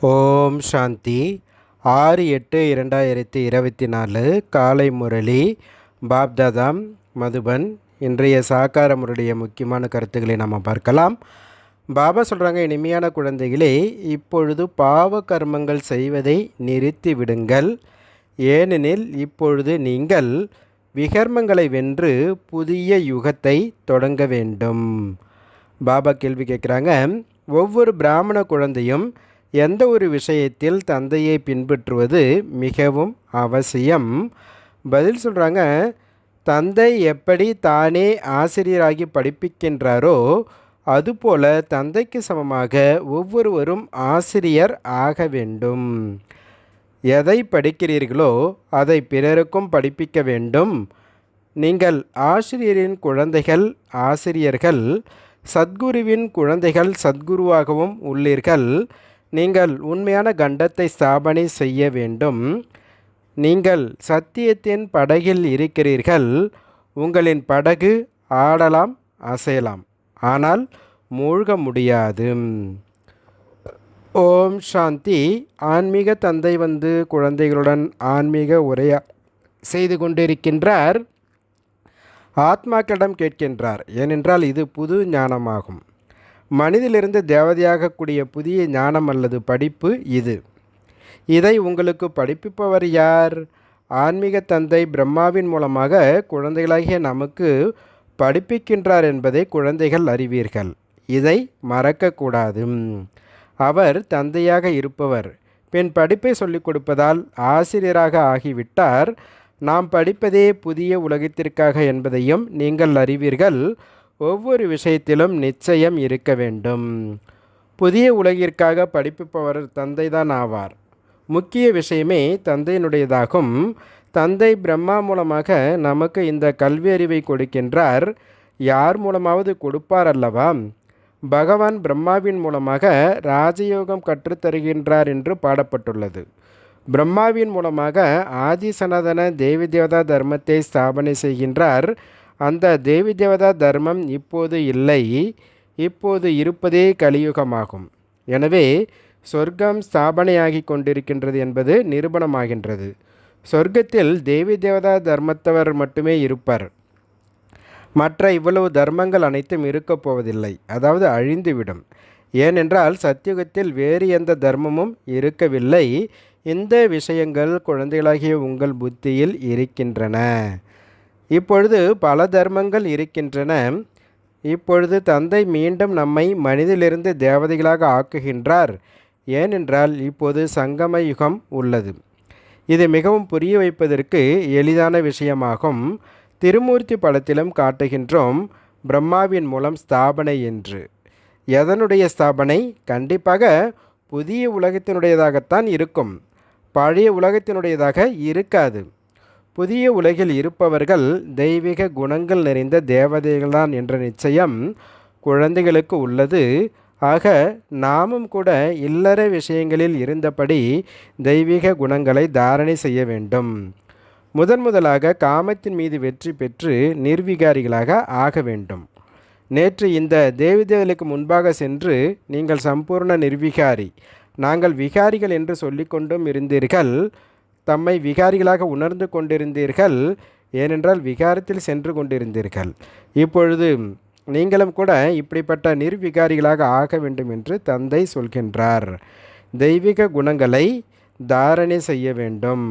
ஓம் சாந்தி. ஆறு எட்டு இரண்டாயிரத்தி இருபத்தி நாலு காலை முரளி. பாப்தாதாம் மதுபன் இன்றைய சாக்கார முரளிய முக்கியமான கருத்துக்களை நாம் பார்க்கலாம். பாபா சொல்கிறாங்க இனிமையான குழந்தைகளே இப்பொழுது பாவ கர்மங்கள் செய்வதை நிறுத்தி விடுங்கள். ஏனெனில் இப்பொழுது நீங்கள் விகர்மங்களை வென்று புதிய யுகத்தை தொடங்க வேண்டும். பாபா கேள்வி கேட்குறாங்க ஒவ்வொரு பிராமண குழந்தையும் எந்த ஒரு விஷயத்தில் தந்தையை பின்பற்றுவது மிகவும் அவசியம். பதில் சொல்கிறாங்க தந்தை எப்படி தானே ஆசிரியராகி படிப்பிக்கின்றாரோ அதுபோல தந்தைக்கு சமமாக ஒவ்வொருவரும் ஆசிரியர் ஆக வேண்டும். எதை படிக்கிறீர்களோ அதை பிறருக்கும் படிப்பிக்க வேண்டும். நீங்கள் ஆசிரியரின் குழந்தைகள் ஆசிரியர்கள் சத்குருவின் குழந்தைகள் சத்குருவாகவும் உள்ளீர்கள். நீங்கள் உண்மையான கண்டத்தை ஸ்தாபனை செய்ய வேண்டும். நீங்கள் சத்தியத்தின் படகில் இருக்கிறீர்கள். உங்களின் படகு ஆடலாம் அசையலாம். ஆனால் மூழ்க முடியாது. ஓம் சாந்தி. ஆன்மீக தந்தை வந்து குழந்தைகளுடன் ஆன்மீக உரையா செய்து கொண்டிருக்கின்றார். ஆத்மாக்களிடம் கேட்கின்றார். ஏனென்றால் இது புது ஞானமாகும். மனிதிலிருந்து தேவதையாகக்கூடிய புதிய ஞானம் அல்லது படிப்பு இது. இதை உங்களுக்கு படிப்பிப்பவர் யார்? ஆன்மீக தந்தை பிரம்மாவின் மூலமாக குழந்தைகளாகிய நமக்கு படிப்பிக்கின்றார் என்பதை குழந்தைகள் அறிவீர்கள். இதை மறக்கக்கூடாது. அவர் தந்தையாக இருப்பவர். பின் படிப்பை சொல்லிக் கொடுப்பதால் ஆசிரியராக ஆகிவிட்டார். நாம் படிப்பதே புதிய உலகத்திற்காக என்பதையும் நீங்கள் அறிவீர்கள். ஒவ்வொரு விஷயத்திலும் நிச்சயம் இருக்க வேண்டும். புதிய உலகிற்காக படிப்பிப்பவர் தந்தைதான் ஆவார். முக்கிய விஷயமே தந்தையினுடையதாகும். தந்தை பிரம்மா மூலமாக நமக்கு இந்த கல்வி அறிவை கொடுக்கின்றார். யார் மூலமாவது கொடுப்பார் அல்லவா பகவான் பிரம்மாவின் மூலமாக ராஜயோகம் கற்றுத்தருகின்றார் என்று பாடப்பட்டுள்ளது. பிரம்மாவின் மூலமாக ஆதி சனாதன தேவி தேவதா தர்மத்தை ஸ்தாபனை செய்கின்றார். அந்த தேவி தேவதா தர்மம் இப்போது இல்லை இப்போது இருப்பதே கலியுகமாகும். எனவே சொர்க்கம் ஸ்தாபனையாகி கொண்டிருக்கின்றது என்பது நிரூபணமாகின்றது. சொர்க்கத்தில் தேவி தேவதா தர்மத்தவர் மட்டுமே இருப்பர். மற்ற இவ்வளவு தர்மங்கள் அனைத்தும் இருக்கப் போவதில்லை அதாவது அழிந்துவிடும். ஏனென்றால் சத்தியுகத்தில் வேறு எந்த தர்மமும் இருக்கவில்லை. இந்த விஷயங்கள் குழந்தைகளாகிய உங்கள் புத்தியில் இருக்கின்றன. இப்பொழுது பல தர்மங்கள் இருக்கின்றன. இப்பொழுது தந்தை மீண்டும் நம்மை மனிதிலிருந்து தேவதைகளாக ஆக்குகின்றார். ஏனென்றால் இப்போது சங்கம யுகம் உள்ளது. இது மிகவும் புரிய வைப்பதற்கு எளிதான விஷயமாகும். திருமூர்த்தி படத்திலும் காட்டுகின்றோம் பிரம்மாவின் மூலம் ஸ்தாபனை என்று. எதனுடைய ஸ்தாபனை? கண்டிப்பாக புதிய உலகத்தினுடையதாகத்தான் இருக்கும். பழைய உலகத்தினுடையதாக இருக்காது. புதிய உலகில் இருப்பவர்கள் தெய்வீக குணங்கள் நிறைந்த தேவதைகள்தான் என்ற நிச்சயம் குழந்தைகளுக்கு உள்ளது. ஆக நாமும் கூட இல்லற விஷயங்களில் இருந்தபடி தெய்வீக குணங்களை தாரணை செய்ய வேண்டும். முதன் முதலாக காமத்தின் மீது வெற்றி பெற்று நிர்விகாரிகளாக ஆக வேண்டும். நேற்று இந்த தேவிதேவர்களுக்கு முன்பாக சென்று நீங்கள் சம்பூர்ண நிர்விகாரி நாங்கள் விகாரிகள் என்று சொல்லிக்கொண்டும் இருந்தீர்கள். தம்மை விகாரிகளாக உணர்ந்து கொண்டிருந்தீர்கள் ஏனென்றால் விகாரத்தில் சென்று கொண்டிருந்தீர்கள். இப்பொழுது நீங்களும் கூட இப்படிப்பட்ட நிர்விகாரிகளாக ஆக வேண்டும் என்று தந்தை சொல்கின்றார். தெய்வீக குணங்களை தாரணை செய்ய வேண்டும்.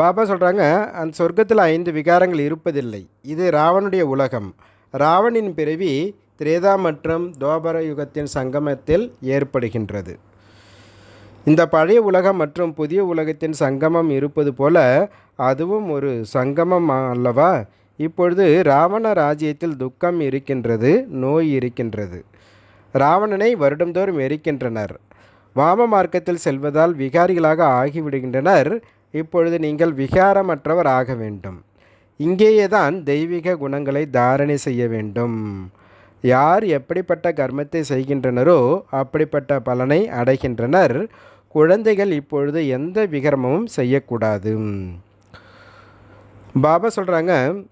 பாபா சொல்கிறாங்க அந்த சொர்க்கத்தில் ஐந்து விகாரங்கள் இருப்பதில்லை. இது ராவனுடைய உலகம். ராவணின் பிறவி திரேதா மற்றும் தோபர யுகத்தின் சங்கமத்தில் ஏற்படுகின்றது. இந்த பழைய உலகம் மற்றும் புதிய உலகத்தின் சங்கமம் இருப்பது போல அதுவும் ஒரு சங்கமம் அல்லவா? இப்பொழுது ராவண ராஜ்யத்தில் துக்கம் இருக்கின்றது நோய் இருக்கின்றது. ராவணனை வருடந்தோறும் எரிக்கின்றனர். வாம மார்க்கத்தில் செல்வதால் விகாரிகளாக ஆகிவிடுகின்றனர். இப்பொழுது நீங்கள் விகாரமற்றவர் ஆக வேண்டும். இங்கேயே தான் தெய்வீக குணங்களை தாரணை செய்ய வேண்டும். யார் எப்படிப்பட்ட கர்மத்தை செய்கின்றனரோ அப்படிப்பட்ட பலனை அடைகின்றனர். குழந்தைகள் இப்பொழுது எந்த விகரமும் செய்யக்கூடாது. பாபா சொல்கிறாங்க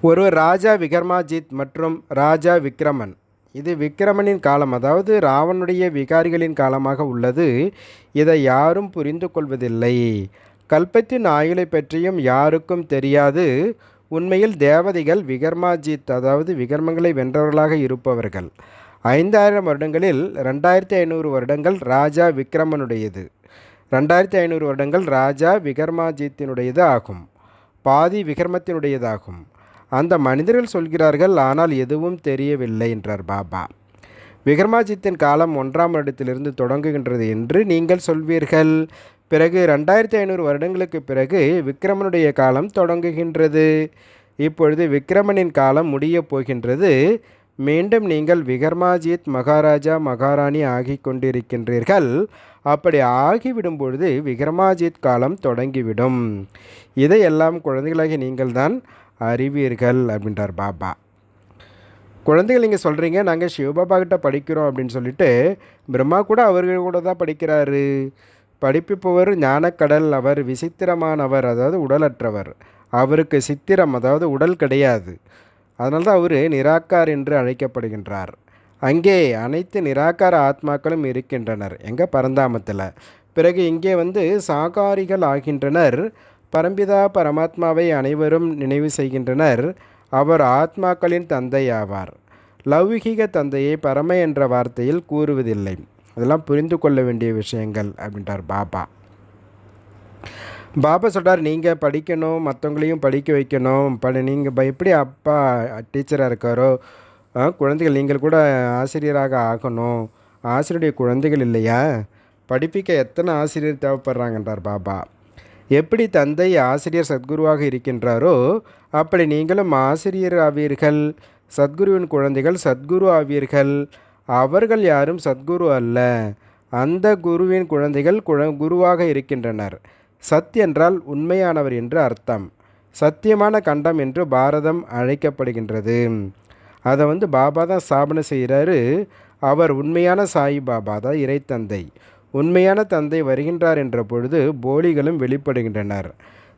ஒருவர் ராஜா விகர்மாஜித் மற்றும் ராஜா விக்ரமன். இது விக்கிரமனின் காலம் அதாவது ராவனுடைய விகாரிகளின் காலமாக உள்ளது. இதை யாரும் புரிந்து கொள்வதில்லை. கல்பத்தின் ஆயுளை பற்றியும் யாருக்கும் தெரியாது. உண்மையில் தேவதைகள் விகர்மாஜித் அதாவது விகர்மங்களை வென்றவர்களாக இருப்பவர்கள். ஐந்தாயிரம் வருடங்களில் ரெண்டாயிரத்தி ஐநூறு வருடங்கள் ராஜா விக்ரமனுடையது. ரெண்டாயிரத்தி ஐநூறு வருடங்கள் ராஜா விகர்மாஜித்தினுடையது ஆகும். பாதி விகர்மத்தினுடையதாகும். அந்த மனிதர்கள் சொல்கிறார்கள் ஆனால் எதுவும் தெரியவில்லை என்றார் பாபா. விக்ரமாஜித்தின் காலம் ஒன்றாம் வருடத்திலிருந்து தொடங்குகின்றது என்று நீங்கள் சொல்வீர்கள். பிறகு ரெண்டாயிரத்தி ஐநூறு வருடங்களுக்கு பிறகு விக்ரமனுடைய காலம் தொடங்குகின்றது. இப்பொழுது விக்ரமனின் காலம் முடியப் போகின்றது. மீண்டும் நீங்கள் விகர்மாஜித் மகாராஜா மகாராணி ஆகி கொண்டிருக்கின்றீர்கள். அப்படி ஆகிவிடும் பொழுது விக்ரமாஜித் காலம் தொடங்கிவிடும். இதையெல்லாம் குழந்தைகளாகி நீங்கள் தான் அறிவீர்கள் அப்படின்றார் பாபா. குழந்தைகள் நீங்கள் சொல்கிறீங்க நாங்கள் சிவபாபா கிட்ட படிக்கிறோம் அப்படின்னு சொல்லிட்டு பிரம்மா கூட அவர்கள் கூட தான் படிக்கிறாரு. படிப்பிப்பவர் ஞானக்கடல் அவர் விசித்திரமானவர் அதாவது உடலற்றவர். அவருக்கு சித்திரம் அதாவது உடல் கிடையாது. அதனால்தான் அவர் நிராகார் என்று அழைக்கப்படுகின்றார். அங்கே அனைத்து நிராகார ஆத்மாக்களும் இருக்கின்றனர். எங்கள் பரந்தாமத்தில். பிறகு இங்கே வந்து சாகாரிகள் ஆகின்றனர். பரம்பிதா பரமாத்மாவை அனைவரும் நினைவு செய்கின்றனர். அவர் ஆத்மாக்களின் தந்தை ஆவார் லௌகிக தந்தையை பரம என்ற வார்த்தையில் கூறுவதில்லை. அதெல்லாம் புரிந்து கொள்ள வேண்டிய விஷயங்கள் அப்படின்றார் பாபா. பாபா சொல்கிறார் நீங்கள் படிக்கணும் மற்றவங்களையும் படிக்க வைக்கணும். படி நீங்கள் எப்படி அப்பா டீச்சராக இருக்காரோ குழந்தைகள் நீங்கள் கூட ஆசிரியராக ஆகணும். ஆசிரியருடைய குழந்தைகள் இல்லையா? படிப்பிக்க எத்தனை ஆசிரியர் தேவைப்படுறாங்கன்றார் பாபா. எப்படி தந்தை ஆசிரியர் சத்குருவாக இருக்கின்றாரோ அப்படி நீங்களும் ஆசிரியர் ஆவீர்கள். சத்குருவின் குழந்தைகள் சத்குரு ஆவீர்கள். அவர்கள் யாரும் சத்குரு அல்ல. அந்த குருவின் குழந்தைகள் குழ குருவாக இருக்கின்றனர். சத் என்றால் உண்மையானவர் என்று அர்த்தம். சத்தியமான கண்டம் என்று பாரதம் அழைக்கப்படுகின்றது. அதை வந்து பாபா தான் ஸ்தாபனை செய்கிறாரு அவர் உண்மையான சாய் பாபா தான் இறைத்தந்தை உண்மையான தந்தை வருகின்றார் என்ற பொழுது போலிகளும் வெளிப்படுகின்றனர்.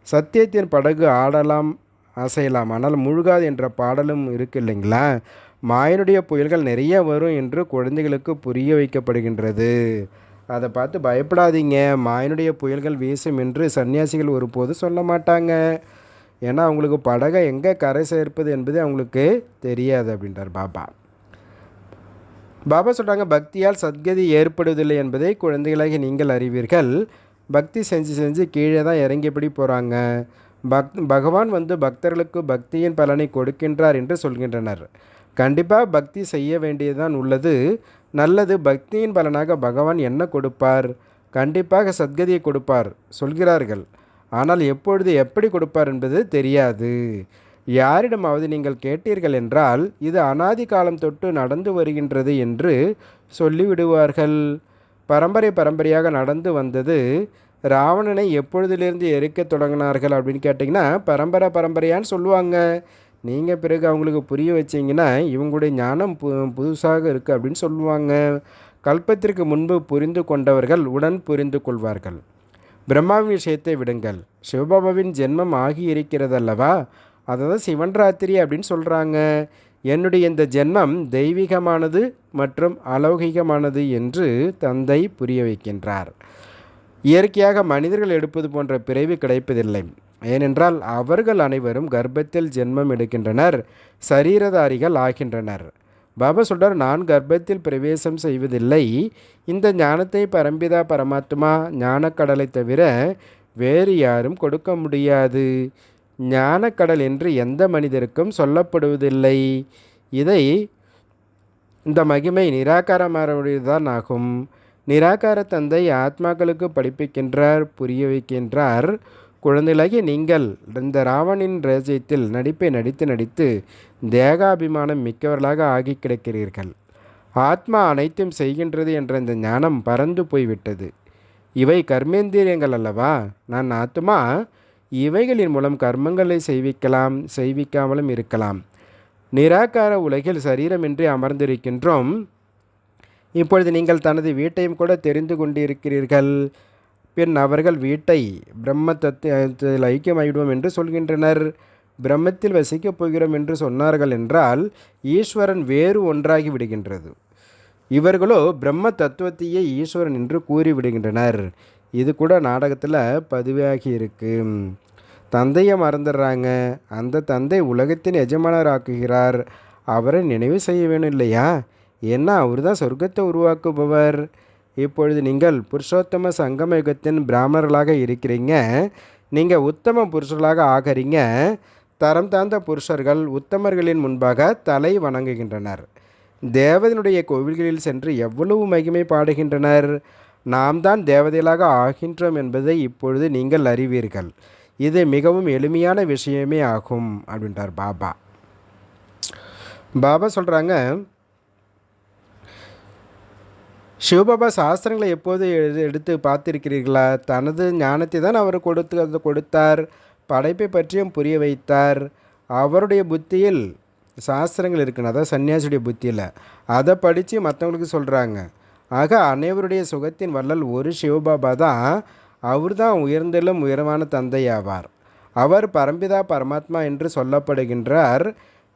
சத்தியத்தின் படகு ஆடலாம் அசையலாம். ஆனால் முழுகாது என்ற பாடலும் இருக்கு இல்லைங்களா? மாயனுடைய புயல்கள் நிறைய வரும் என்று குழந்தைகளுக்கு புரிய வைக்கப்படுகின்றது. அதை பார்த்து பயப்படாதீங்க. மாயனுடைய புயல்கள் வீசும் என்று சன்னியாசிகள் ஒருபோது சொல்ல மாட்டாங்க. ஏன்னா அவங்களுக்கு படகை எங்கே கரை சேர்ப்பது என்பது அவங்களுக்கு தெரியாது அப்படின்றார் பாபா. பாபா சொல்கிறாங்க பக்தியால் சத்கதி ஏற்படுவதில்லை என்பதை குழந்தைகளாகி நீங்கள் அறிவீர்கள். பக்தி செஞ்சு செஞ்சு கீழே தான் இறங்கிப்படி போகிறாங்க பக் பகவான் வந்து பக்தர்களுக்கு பக்தியின் பலனை கொடுக்கின்றார் என்று சொல்கின்றனர். கண்டிப்பாக பக்தி செய்ய வேண்டியதுதான் உள்ளது. நல்லது பக்தியின் பலனாக பகவான் என்ன கொடுப்பார்? கண்டிப்பாக சத்கதியை கொடுப்பார் சொல்கிறார்கள். ஆனால் எப்பொழுது எப்படி கொடுப்பார் என்பது தெரியாது. யாரிடமாவது நீங்கள் கேட்டீர்கள் என்றால் இது அனாதி காலம் தொட்டு நடந்து வருகின்றது என்று சொல்லிவிடுவார்கள். பரம்பரை பரம்பரையாக நடந்து வந்தது ராவணனை எப்பொழுதிலிருந்து எரிக்க தொடங்கினார்கள் அப்படின்னு கேட்டிங்கன்னா பரம்பரை பரம்பரையான்னு சொல்லுவாங்க. நீங்கள் பிறகு அவங்களுக்கு புரிய வச்சிங்கன்னா இவங்களுடைய ஞானம் பு புதுசாக இருக்குது அப்படின்னு சொல்லுவாங்க. கல்பத்திற்கு முன்பு புரிந்து கொண்டவர்கள் உடன் புரிந்து கொள்வார்கள். பிரம்மாவின் விஷயத்தை விடுங்கள். சிவபாபாவின் ஜென்மம் ஆகி இருக்கிறதல்லவா? அதை தான் சிவன் ராத்திரி அப்படின்னு சொல்கிறாங்க என்னுடைய இந்த ஜென்மம் தெய்வீகமானது மற்றும் அலௌகிகமானது என்று தந்தை புரிய வைக்கின்றார். இயற்கையாக மனிதர்கள் எடுப்பது போன்ற பிறவி கிடைப்பதில்லை. ஏனென்றால் அவர்கள் அனைவரும் கர்ப்பத்தில் ஜென்மம் எடுக்கின்றனர் சரீரதாரிகள் ஆகின்றனர். பாபா சொல்கிறார் நான் கர்ப்பத்தில் பிரவேசம் செய்வதில்லை. இந்த ஞானத்தை பரம்பிதா பரமாத்மா ஞானக்கடலை தவிர வேறு யாரும் கொடுக்க முடியாது. ஞானக்கடல் என்று எந்த மனிதருக்கும் சொல்லப்படுவதில்லை. இதை இந்த மகிமை நிராகாரமானவருடையதுதான் ஆகும். நிராகார தந்தை ஆத்மாக்களுக்கு படிப்பிக்கின்றார் புரிய வைக்கின்றார். குழந்தைகளாகிய நீங்கள் இந்த ராவணின் ரேஜயத்தில் நடிப்பை நடித்து நடித்து தேகாபிமானம் மிக்கவர்களாக ஆகி கிடக்கிறீர்கள். ஆத்மா அனைத்தும் செய்கின்றது என்ற இந்த ஞானம் பறந்து போய்விட்டது. இவை கர்மேந்திரியங்கள் அல்லவா? நான் ஆத்மா இவைகளின் மூலம் கர்மங்களை செய்விக்கலாம் செய்விக்காமலும் இருக்கலாம். நிராகார உலகில் சரீரமின்றி அமர்ந்திருக்கின்றோம். இப்பொழுது நீங்கள் தனது வீட்டையும் கூட தெரிந்து கொண்டிருக்கிறீர்கள். பின் அவர்கள் வீட்டை பிரம்ம தத்துவத்தில் ஐக்கியமாகிவிடுவோம் என்று சொல்கின்றனர். பிரம்மத்தில் வசிக்கப் போகிறோம் என்று சொன்னார்கள் என்றால் ஈஸ்வரன் வேறு ஒன்றாகி விடுகின்றது. இவர்களோ பிரம்ம தத்துவத்தையே ஈஸ்வரன் என்று கூறிவிடுகின்றனர் இது கூட நாடகத்தில் பதிவாகி இருக்கு. தந்தையை மறந்துடுறாங்க. அந்த தந்தை உலகத்தின் எஜமானர் ஆக்குகிறார் அவரை நினைவு செய்ய வேணும் இல்லையா? ஏன்னா அவர் தான் சொர்க்கத்தை உருவாக்குபவர்? இப்பொழுது நீங்கள் புருஷோத்தம சங்கமயுகத்தின் பிராமணர்களாக இருக்கிறீங்க. நீங்கள் உத்தம புருஷர்களாக ஆகிறீங்க. தரம் தாழ்ந்த புருஷர்கள் உத்தமர்களின் முன்பாக தலை வணங்குகின்றனர். தேவதனுடைய கோவில்களில் சென்று எவ்வளவு மகிமை பாடுகின்றனர். நாம் தான் தேவதைகளாக ஆகின்றோம் என்பதை இப்பொழுது நீங்கள் அறிவீர்கள். இது மிகவும் எளிமையான விஷயமே ஆகும் அப்படின்றார் பாபா. பாபா சொல்கிறாங்க சிவபாபா சாஸ்திரங்களை எப்போது எடு எடுத்து பார்த்திருக்கிறீர்களா? தனது ஞானத்தை தான் அவர் கொடுத்து அது கொடுத்தார். படைப்பை பற்றியும் புரிய வைத்தார். அவருடைய புத்தியில் சாஸ்திரங்கள் இருக்குன்னு அதாவது சன்னியாசியுடைய புத்தியில். அதை படித்து மற்றவங்களுக்கு சொல்கிறாங்க ஆக அனைவருடைய சுகத்தின் வள்ளல் ஒரு சிவபாபா தான். அவர் தான் உயர்ந்திலும் உயர்வான தந்தை ஆவார் அவர் பரம்பிதா பரமாத்மா என்று சொல்லப்படுகின்றார்.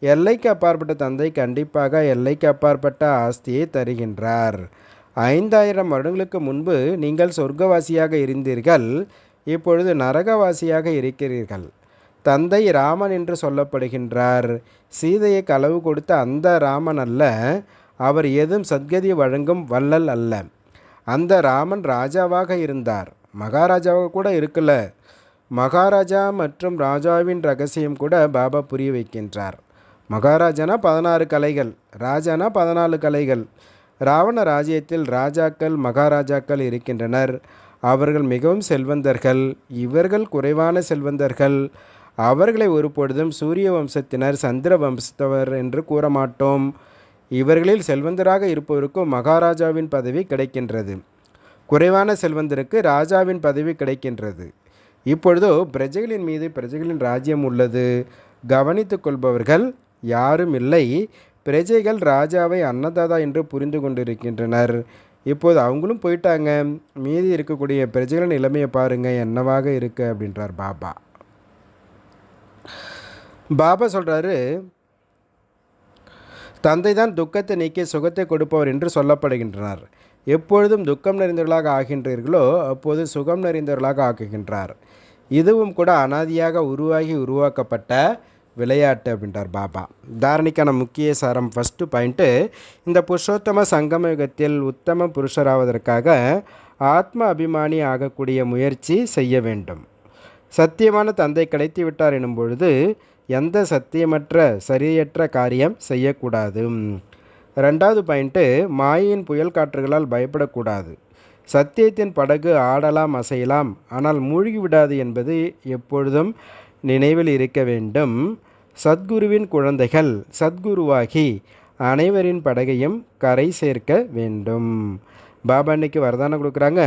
எல்லைக்கு அப்பாற்பட்ட தந்தை கண்டிப்பாக எல்லைக்கு அப்பாற்பட்ட ஆஸ்தியை தருகின்றார். ஐந்தாயிரம் வருடங்களுக்கு முன்பு நீங்கள் சொர்க்கவாசியாக இருந்தீர்கள் இப்பொழுது நரகவாசியாக இருக்கிறீர்கள். தந்தை ராமன் என்று சொல்லப்படுகின்றார். சீதையை களவு கொடுத்த அந்த ராமன் அல்ல அவர் ஏதும் சத்கதி வழங்கும் வள்ளல் அல்ல. அந்த ராமன் ராஜாவாக இருந்தார். மகாராஜாவாக கூட இருக்கல. மகாராஜா மற்றும் ராஜாவின் ரகசியம் கூட பாபா புரிய வைக்கின்றார். மகாராஜானா பதினாறு கலைகள் ராஜானா பதினாலு கலைகள். ராவண ராஜ்யத்தில் ராஜாக்கள் மகாராஜாக்கள் இருக்கின்றனர். அவர்கள் மிகவும் செல்வந்தர்கள். இவர்கள் குறைவான செல்வந்தர்கள். அவர்களை ஒருபொழுதும் சூரிய வம்சத்தினர் சந்திர வம்சத்தவர் என்று கூற மாட்டோம். இவர்களில் செல்வந்தராக இருப்பவருக்கும் மகாராஜாவின் பதவி கிடைக்கின்றது. குறைவான செல்வந்தருக்கு ராஜாவின் பதவி கிடைக்கின்றது. இப்பொழுதோ பிரஜைகளின் மீது பிரஜைகளின் ராஜ்யம் உள்ளது. கவனித்து கொள்பவர்கள் யாரும் இல்லை. பிரஜைகள் ராஜாவை அன்னதாதா என்று புரிந்து கொண்டிருக்கின்றனர். இப்போது அவங்களும் போயிட்டாங்க. மீதி இருக்கக்கூடிய பிரஜைகளின் நிலைமையை பாருங்கள் என்னவாக இருக்குது அப்படின்றார் பாபா. பாபா சொல்கிறாரு தந்தை தான் துக்கத்தை நீக்கி சுகத்தை கொடுப்பவர் என்று சொல்லப்படுகின்றனர். எப்பொழுதும் துக்கம் நிறைந்தவர்களாக ஆகின்றீர்களோ அப்போது சுகம் நிறைந்தவர்களாக ஆக்குகின்றார். இதுவும் கூட அனாதியாக உருவாகி உருவாக்கப்பட்ட விளையாட்டு அப்படின்றார் பாபா. தாரணிக்கான முக்கிய சாரம் ஃபஸ்ட்டு பாயிண்ட்டு இந்த புருஷோத்தம சங்கம யுகத்தில் உத்தம புருஷராவதற்காக ஆத்ம அபிமானி ஆகக்கூடிய முயற்சி செய்ய வேண்டும். சத்தியமான தந்தை கிடைத்து விட்டார் எனும் பொழுது எந்த சத்தியமற்ற சரியற்ற காரியம் செய்யக்கூடாது. ரெண்டாவது பாயிண்ட்டு மாயின் புயல் காற்றுகளால் பயப்படக்கூடாது. சத்தியத்தின் படகு ஆடலாம் அசையலாம் ஆனால் மூழ்கி விடாது என்பது எப்பொழுதும் நினைவில் இருக்க வேண்டும். சத்குருவின் குழந்தைகள் சத்குருவாகி அனைவரின் படகையும் கரை சேர்க்க வேண்டும். பாபா இன்னைக்கு வரதானம் கொடுக்குறாங்க.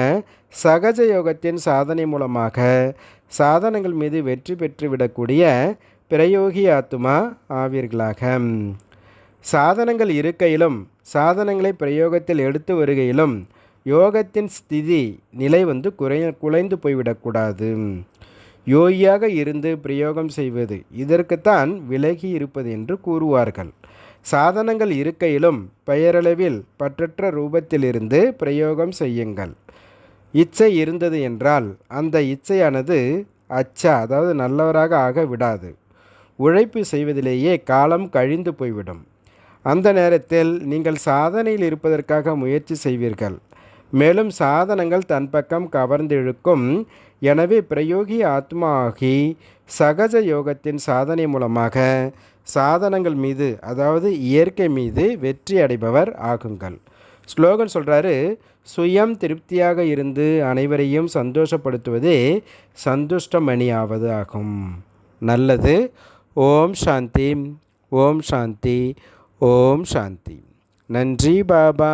சகஜ யோகத்தின் சாதனை மூலமாக சாதனங்கள் மீது வெற்றி பெற்று விடக்கூடிய பிரயோகி ஆத்துமா ஆவீர்களாக. சாதனங்கள் இருக்கையிலும் சாதனங்களை பிரயோகத்தில் எடுத்து வருகையிலும் யோகத்தின் ஸ்திதி நிலை வந்து குறை குலைந்து போய்விடக்கூடாது. யோகியாக இருந்து பிரயோகம் செய்வது இதற்குத்தான் விலகி இருப்பது என்று கூறுவார்கள். சாதனங்கள் இருக்கையிலும் பெயரளவில் பற்றற்ற ரூபத்திலிருந்து பிரயோகம் செய்யுங்கள். இச்சை இருந்தது என்றால் அந்த இச்சையானது அச்சா அதாவது நல்லவராக ஆக விடாது. உழைப்பு செய்வதிலேயே காலம் கழிந்து போய்விடும். அந்த நேரத்தில் நீங்கள் சாதனையில் இருப்பதற்காக முயற்சி செய்வீர்கள். மேலும் சாதனங்கள் தன் பக்கம் கவர்ந்திழுக்கும். எனவே பிரயோகி ஆத்மா ஆகி சகஜ யோகத்தின் சாதனை மூலமாக சாதனங்கள் மீது அதாவது இயற்கை மீது வெற்றி அடைபவர் ஆகுங்கள். ஸ்லோகன் சொல்கிறாரு சுயம் திருப்தியாக இருந்து அனைவரையும் சந்தோஷப்படுத்துவதே சந்துஷ்டமணி ஆவது ஆகும். நல்லது. ஓம் சாந்தி. ஓம் சாந்தி. ஓம் சாந்தி. நன்றி பாபா.